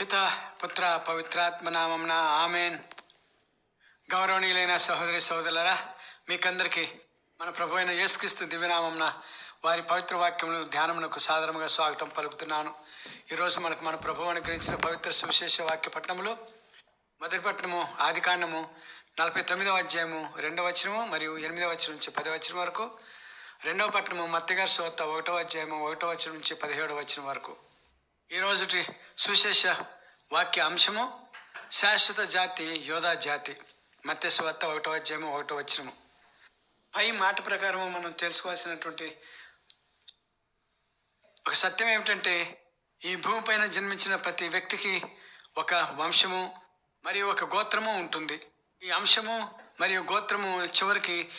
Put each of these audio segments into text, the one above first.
పిత పుత్ర పవిత్రాత్మ నామంన ఆమెన్. గౌరవనీయులైన సహోదరి సహోదరులరా మీకందరికీ మన ప్రభు అయిన యేసుక్రీస్తు దివ్యనామంన వారి పవిత్ర వాక్యములు ధ్యానమునకు సాధారణంగా స్వాగతం పలుకుతున్నాను. ఈరోజు మనకు మన ప్రభు అనుగ్రహించిన పవిత్ర సువిశేష వాక్య పట్టణములు మొదటి పట్టణము ఆది కాండము నలభై తొమ్మిదవ అధ్యాయము రెండవ వచనము మరియు ఎనిమిదవ వచనం నుంచి పదవ వచనం వరకు రెండవ పట్టణము మత్తిగారి సోత ఒకటవ అధ్యాయము ఒకటవ వచనం నుంచి పదిహేడవ వచనం వరకు. ఈ రోజుటి సుశేష వాక్య అంశము శాశ్వత జాతి యోధా జాతి. మత్స్యవత్త ఒకటో అధ్యాయము ఒకటో వచ్చినము పై మాట ప్రకారము మనం తెలుసుకోవాల్సినటువంటి ఒక సత్యం ఏమిటంటే ఈ భూమిపైన జన్మించిన ప్రతి వ్యక్తికి ఒక వంశము మరియు ఒక గోత్రము ఉంటుంది. ఈ అంశము మరియు గోత్రము చివరికి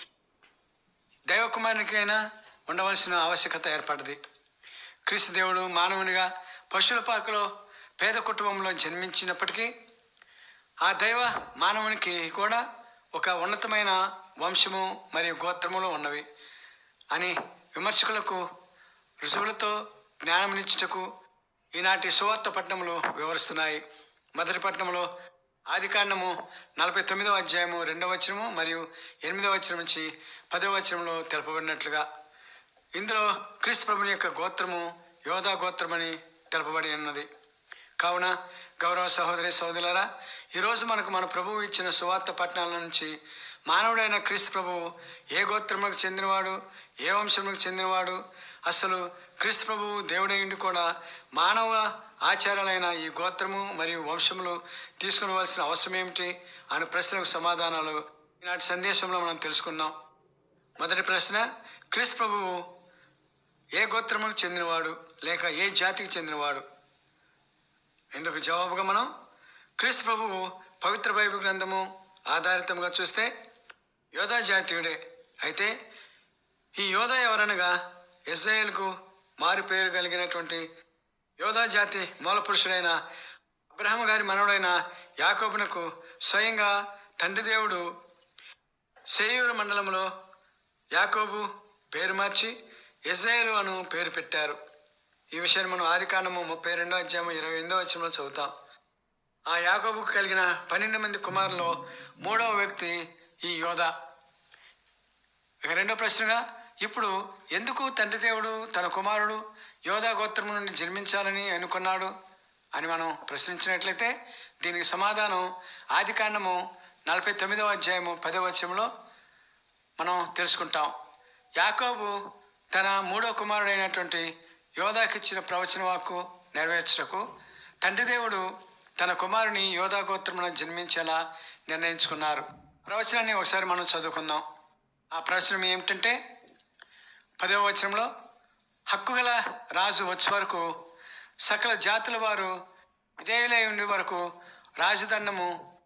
దైవకుమారునికైనా ఉండవలసిన ఆవశ్యకత ఏర్పడింది. క్రీస్తు దేవుడు మానవునిగా పశువుల పాకలో పేద కుటుంబంలో జన్మించినప్పటికీ ఆ దైవ మానవునికి కూడా ఒక ఉన్నతమైన వంశము మరియు గోత్రములు ఉన్నవి అని విమర్శకులకు రుజువులతో జ్ఞానమునిచ్చుటకు ఈనాటి సువార్త పట్టణములు వివరిస్తున్నాయి. మొదటి పట్టణంలో ఆదికాండము నలభై తొమ్మిదవ అధ్యాయము రెండవ వచనము మరియు ఎనిమిదవ వచనం నుంచి పదవ వచనంలో తెలుపబడినట్లుగా. ఇందులో క్రీస్తు ప్రభుని యొక్క గోత్రము యోధా గోత్రమని తెలపబడి ఉన్నది. కావున గౌరవ సహోదరి సహోదరులారా ఈరోజు మనకు మన ప్రభువు ఇచ్చిన సువార్త పట్టణాల నుంచి మానవుడైన క్రీస్తు ప్రభువు ఏ గోత్రములకు చెందినవాడు ఏ వంశములకు చెందినవాడు అసలు క్రీస్తు ప్రభువు దేవుడైండి కూడా మానవ ఆచారాలైన ఈ గోత్రము మరియు వంశములు తీసుకునవలసిన అవసరం ఏమిటి అనే ప్రశ్నకు సమాధానాలు ఈనాటి సందేశంలో మనం తెలుసుకుందాం. మొదటి ప్రశ్న క్రీస్తు ప్రభువు ఏ గోత్రములకు చెందినవాడు లేక ఏ జాతికి చెందినవాడు? ఇందుకు జవాబుగా మనం క్రీస్తు ప్రభువు పవిత్ర బైబిల్ గ్రంథము ఆధారితంగా చూస్తే యోధా జాతీయుడే. అయితే ఈ యోధా ఎవరనగా ఇజ్రాయేల్కు మారు పేరు కలిగినటువంటి యోధా జాతి మూలపురుషుడైన అబ్రహం గారి మనవుడైన యాకోబునకు స్వయంగా తండ్రి దేవుడు సేయూరు మండలంలో యాకోబు పేరు మార్చి ఇజ్రాయేలు అను పేరు పెట్టారు. ఈ విషయాన్ని మనం ఆదికాండము ముప్పై రెండో అధ్యాయం ఇరవై ఎనిమిదో అధ్యాయంలో చదువుతాం. ఆ యాకోబుకు కలిగిన పన్నెండు మంది కుమారుల్లో మూడవ వ్యక్తి ఈ యోధ. ఇక రెండో ప్రశ్నగా ఇప్పుడు ఎందుకు తండ్రి దేవుడు తన కుమారుడు యోధా గోత్రం నుండి జన్మించాలని అనుకున్నాడు అని మనం ప్రశ్నించినట్లయితే దీనికి సమాధానం ఆదికాండము నలభై తొమ్మిదవ అధ్యాయము పదవ వచనంలో మనం తెలుసుకుంటాం. యాకోబు తన మూడో కుమారుడైనటువంటి యోధాకిచ్చిన ప్రవచన వాక్కు నెరవేర్చుటకు తండ్రి దేవుడు తన కుమారుని యోధా గోత్రమున జన్మించేలా నిర్ణయించుకున్నారు. ప్రవచనాన్ని ఒకసారి మనం చదువుకుందాం. ఆ ప్రవచనం ఏమిటంటే పదవ వచనంలో హక్కుగల రాజు వచ్చే వరకు సకల జాతుల వారు విధేయులై ఉండే వరకు రాజదండము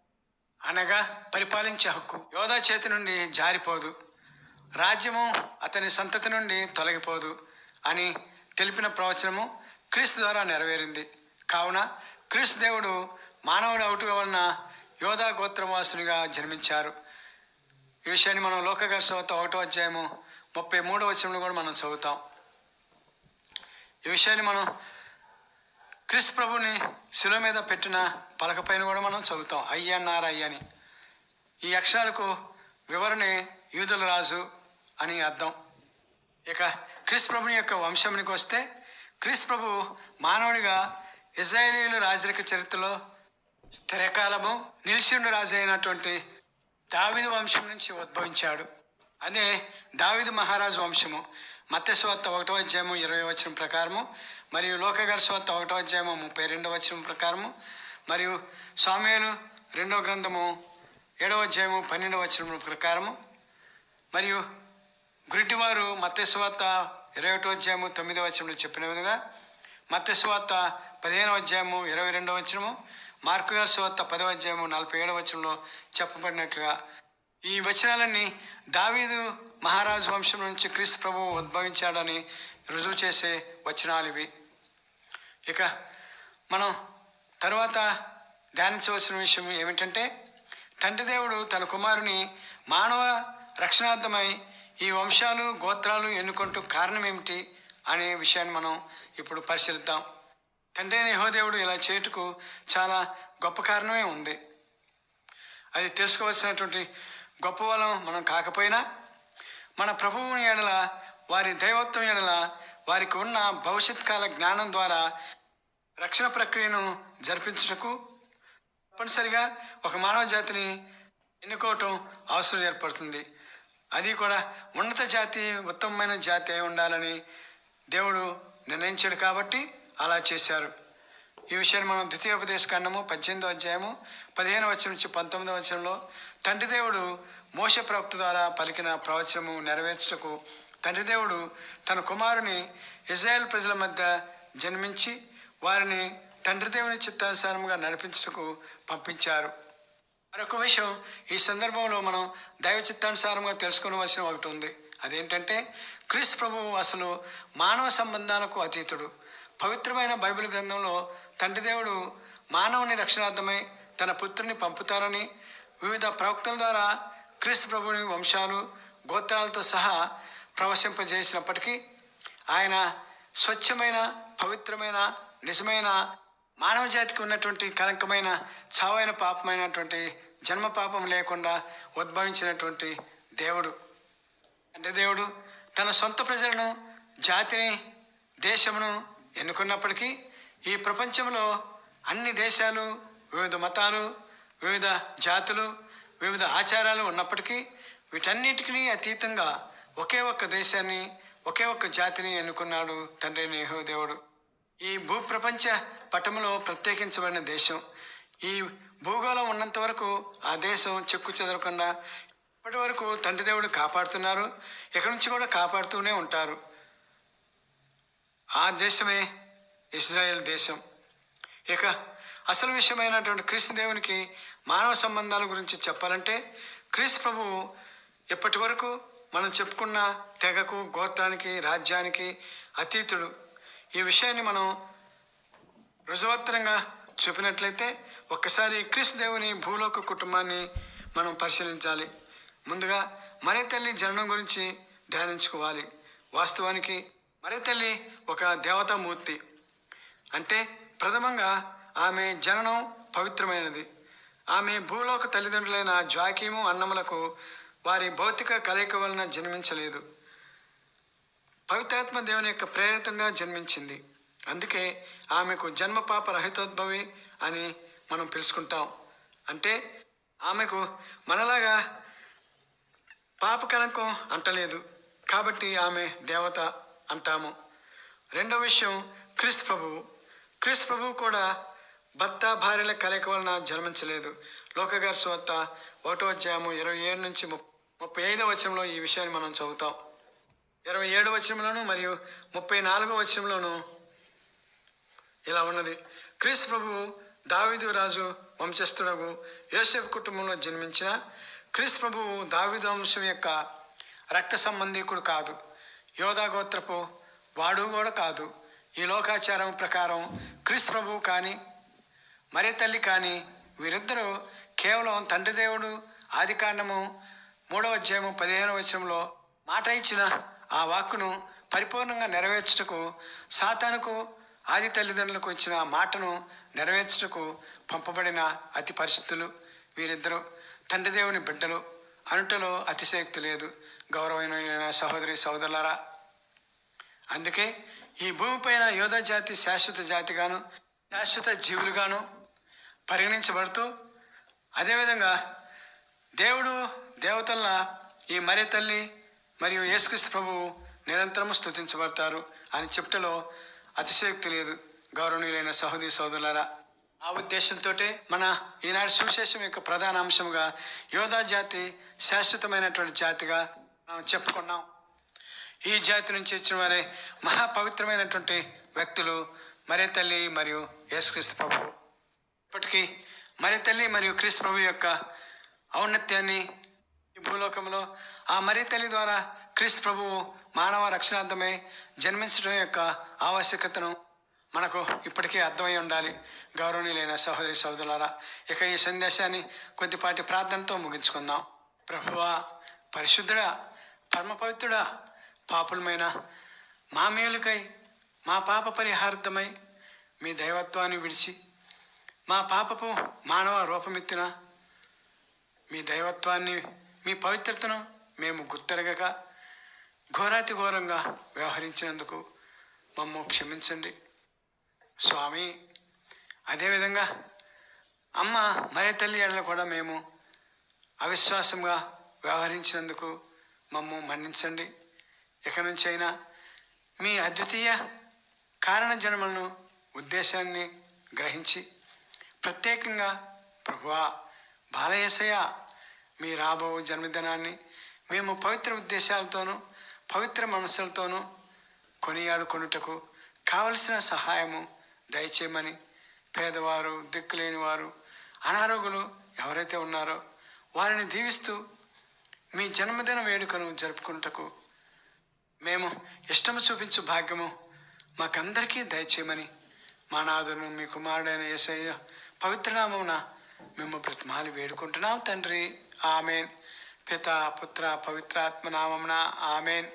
అనగా పరిపాలించే హక్కు. యోధా చేతి నుండి జారిపోదు. రాజ్యము అతని సంతతి నుండి తొలగిపోదు అని తెలిపిన ప్రవచనము క్రీస్తు ద్వారా నెరవేరింది. కావున క్రీస్తు దేవుడు మానవుడు అవుట వలన యోధా గోత్రవాసునిగా జన్మించారు. ఈ విషయాన్ని మనం లోకగారి సోత ఒకటో అధ్యాయము ముప్పై మూడో వచనంలో కూడా మనం చదువుతాం. ఈ విషయాన్ని మనం క్రిస్ ప్రభుని శిల మీద పెట్టిన పలకపైన కూడా మనం చదువుతాం. అయ్యన్నారు అని ఈ అక్షరాలకు వివరణే యూదుల రాజు అని అర్థం. ఇక క్రీస్తు ప్రభుని యొక్క వంశంకి వస్తే క్రీస్తు ప్రభు మానవునిగా ఇజ్రాయేలీలు రాజరిక చరిత్రలో స్థిరకాలము నిలిచిండు రాజు అయినటువంటి దావిదు వంశం నుంచి ఉద్భవించాడు. అదే దావిదు మహారాజు వంశము. మత్స్యవార్త ఒకటో అధ్యాయము ఇరవై వచనం ప్రకారము మరియు లోకగారి స్వార్త ఒకటో అధ్యాయము ముప్పై రెండవ వచ్చిన ప్రకారము మరియు స్వామ్యాలు రెండవ గ్రంథము ఏడవ అధ్యాయము పన్నెండవ వచ్చిన ప్రకారము మరియు గురిటివారు మత్స్యవార్త ఇరవై ఒకటో అధ్యాయము తొమ్మిదవ వచనంలో చెప్పిన విధంగా మత్స్యవార్త పదిహేనవ అధ్యాయము ఇరవై రెండవ వచనము మార్కు గారి పదవ అధ్యాయము నలభై ఏడవ వచనంలో చెప్పబడినట్లుగా ఈ వచనాలన్నీ దావీదు మహారాజు వంశం నుంచి క్రీస్తు ప్రభువు ఉద్భవించాడని రుజువు చేసే వచనాలు ఇవి. ఇక మనం తర్వాత ధ్యానించవలసిన విషయం ఏమిటంటే తండ్రి దేవుడు తన కుమారుని మానవ రక్షణార్థమై ఈ వంశాలు గోత్రాలు ఎన్నుకుంటూ కారణం ఏమిటి అనే విషయాన్ని మనం ఇప్పుడు పరిశీలిద్దాం. తండ్రి అయిన ఇలా చేయుటకు చాలా గొప్ప కారణమే ఉంది. అది తెలుసుకోవాల్సినటువంటి గొప్ప వలం మనం కాకపోయినా మన ప్రభువుని ఎడల వారి దైవత్వం ఎడల వారికి ఉన్న భవిష్యత్ కాల జ్ఞానం ద్వారా రక్షణ ప్రక్రియను జరిపించుటకు తప్పనిసరిగా ఒక మానవ జాతిని ఎన్నుకోవటం అవసరం ఏర్పడుతుంది. అది కూడా ఉన్నత జాతి ఉత్తమమైన జాతి అయి ఉండాలని దేవుడు నిర్ణయించాడు కాబట్టి అలా చేశారు. ఈ విషయాన్ని మనం ద్వితీయోపదేశ ఖండము పద్దెనిమిదో అధ్యాయము పదిహేను వచ్చిన నుంచి పంతొమ్మిదో వచనంలో తండ్రి దేవుడు మోస ప్రవక్త ద్వారా పలికిన ప్రవచనము నెరవేర్చుటకు తండ్రి దేవుడు తన కుమారుని ఇజ్రాయెల్ ప్రజల మధ్య జన్మించి వారిని తండ్రి దేవుని చిత్తానుసారముగా నడిపించుటకు పంపించారు. మరొక విషయం ఈ సందర్భంలో మనం దైవ చిత్తానుసారంగా తెలుసుకోవలసిన ఒకటి ఉంది. అదేంటంటే క్రీస్తు ప్రభువు అసలు మానవ సంబంధాలకు అతీతుడు. పవిత్రమైన బైబిల్ గ్రంథంలో తండ్రి దేవుడు మానవుని రక్షణార్థమై తన పుత్రుని పంపుతారని వివిధ ప్రవక్తల ద్వారా క్రీస్తు ప్రభుని వంశాలు గోత్రాలతో సహా ప్రవశింపజేసినప్పటికీ ఆయన స్వచ్ఛమైన పవిత్రమైన నిజమైన మానవ జాతికి ఉన్నటువంటి కలంకమైన చావైన పాపమైనటువంటి జన్మ పాపం లేకుండా ఉద్భవించినటువంటి దేవుడు. అంటే దేవుడు తన సొంత ప్రజలను జాతిని దేశమును ఎన్నుకున్నప్పటికీ ఈ ప్రపంచంలో అన్ని దేశాలు వివిధ మతాలు వివిధ జాతులు వివిధ ఆచారాలు ఉన్నప్పటికీ వీటన్నిటికీ అతీతంగా ఒకే ఒక్క దేశాన్ని ఒకే ఒక్క జాతిని ఎన్నుకున్నాడు తండ్రి నేహో దేవుడు. ఈ భూప్రపంచ పటములో ప్రత్యేకించబడిన దేశం. ఈ భూగోళం ఉన్నంత వరకు ఆ దేశం చెక్కు చెదరకుండా ఇప్పటి వరకు తండ్రి దేవుడు కాపాడుతున్నారు. ఎక్కడి నుంచి కూడా కాపాడుతూనే ఉంటారు. ఆ దేశమే ఇజ్రాయెల్ దేశం. ఇక అసలు విషయమైనటువంటి క్రీస్తు దేవునికి మానవ సంబంధాల గురించి చెప్పాలంటే క్రీస్తు ప్రభువు ఇప్పటి వరకు మనం చెప్పుకున్న తెగకు గోత్రానికి రాజ్యానికి అతీతుడు. ఈ విషయాన్ని మనం రుజువత్తరంగా చూపినట్లయితే ఒక్కసారి క్రిస్ దేవుని భూలోక కుటుంబాన్ని మనం పరిశీలించాలి. ముందుగా మరే తల్లి జననం గురించి ధ్యానించుకోవాలి. వాస్తవానికి మరే తల్లి ఒక దేవతామూర్తి. అంటే ప్రథమంగా ఆమె జననం పవిత్రమైనది. ఆమె భూలోక తల్లిదండ్రులైన జ్వాకీము అన్నములకు వారి భౌతిక కలయిక వలన జన్మించలేదు. పవిత్రాత్మ దేవుని యొక్క ప్రేరితంగా జన్మించింది. అందుకే ఆమెకు జన్మ పాప రహితోద్భవి అని మనం పిలుచుకుంటాం. అంటే ఆమెకు మనలాగా పాప కలంకం అంటలేదు. కాబట్టి ఆమె దేవత అంటాము. రెండవ విషయం క్రిస్ ప్రభువు. క్రిస్ ప్రభువు కూడా భర్త భార్యల కలయిక వలన జన్మించలేదు. లోకగారి స్వత్త ఒకటో అధ్యాయము ఇరవై ఏడు నుంచి ముప్పై ఐదవ వచనంలో ఈ విషయాన్ని మనం చదువుతాం. ఇరవై ఏడు వచనంలోను మరియు ముప్పై నాలుగో వచనంలోను ఇలా ఉన్నది. క్రీస్తు ప్రభువు దావీదు రాజు వంశస్థుడకు యోసేపు కుటుంబంలో జన్మించిన క్రీస్తు ప్రభువు దావీదు వంశం యొక్క రక్త సంబంధికుడు కాదు. యోధాగోత్రపు వాడు కూడా కాదు. ఈ లోకాచారం ప్రకారం క్రీస్తు ప్రభువు కానీ మరే తల్లి కానీ వీరిద్దరూ కేవలం తండ్రి దేవుడు ఆది కాండము మూడవ అధ్యాయము పదిహేనవ వచనంలో మాట ఇచ్చిన ఆ వాక్కును పరిపూర్ణంగా నెరవేర్చుటకు సాతానుకు ఆది తల్లిదండ్రులకు ఇచ్చిన మాటను నెరవేర్చుటకు పంపబడిన అతి పరిస్థితులు వీరిద్దరూ. తండ్రి దేవుని బిడ్డలు అనుటలో అతిశయక్తి లేదు. గౌరవమైన సహోదరి సహోదరులారా అందుకే ఈ భూమిపైన యోధ జాతి శాశ్వత జాతిగాను శాశ్వత జీవులుగాను పరిగణించబడుతూ అదేవిధంగా దేవుడు దేవతల ఈ మరే తల్లి మరియు యేసుక్రీస్తు ప్రభువు నిరంతరము స్తుతించబడతారు అని చెప్టలో అతిశయోక్తి లేదు. గౌరవనీయులైన సహోదరి సోదరులారా ఆ ఉద్దేశంతో మన ఈనాటి సువిశేషం యొక్క ప్రధాన అంశంగా యోధా జాతి శాశ్వతమైనటువంటి జాతిగా మనం చెప్పుకున్నాం. ఈ జాతి నుంచి వచ్చిన వారే మహాపవిత్రమైనటువంటి వ్యక్తులు మరే తల్లి మరియు యేసుక్రీస్తు ప్రభు ఇప్పటికీ మరి తల్లి మరియు క్రీస్తు ప్రభు యొక్క ఔన్నత్యాన్ని భూలోకంలో ఆ మరి తల్లి ద్వారా క్రీస్తు ప్రభువు మానవ రక్షణార్థమై జన్మించడం యొక్క ఆవశ్యకతను మనకు ఇప్పటికీ అర్థమై ఉండాలి. గౌరవనీయులైన సహోదరి సహోదరులారా ఇక ఈ సందేశాన్ని కొద్దిపాటి ప్రార్థనతో ముగించుకుందాం. ప్రభువా పరిశుద్ధుడా పరమ పవిత్రుడా పాపులమైన మా మేలుకై మా పాప పరిహార్థమై మీ దైవత్వాన్ని విడిచి మా పాపపు మానవ రూపమెత్తిన మీ దైవత్వాన్ని మీ పవిత్రతను మేము గుర్తెరగక ఘోరాతి ఘోరంగా వ్యవహరించినందుకు మమ్ము క్షమించండి. స్వామి అదేవిధంగా అమ్మ మరే తల్లి ఎడల కూడా మేము అవిశ్వాసంగా వ్యవహరించినందుకు మమ్ము మన్నించండి. ఇక నుంచి అయినా మీ అద్వితీయ కారణ జన్మలను ఉద్దేశాన్ని గ్రహించి ప్రత్యేకంగా ప్రభువా బాలయేసయ్య మీ రాబో జన్మదినాన్ని మేము పవిత్ర ఉద్దేశాలతోనూ పవిత్ర మనసులతోనూ కొనియాడుకొనుటకు కావలసిన సహాయము దయచేయమని పేదవారు దిక్కులేని వారు అనారోగ్యులు ఎవరైతే ఉన్నారో వారిని దీవిస్తూ మీ జన్మదిన వేడుకను జరుపుకుంటకు మేము ఇష్టము చూపించు భాగ్యము మాకందరికీ దయచేయమని మా నాదును మీ కుమారుడైన యేసయ్య పవిత్రనామమున మేము బ్రతిమాలి వేడుకుంటున్నాం తండ్రి. ఆమెన్ పిత పుత్ర పవిత్రాత్మ నామమున ఆమెన్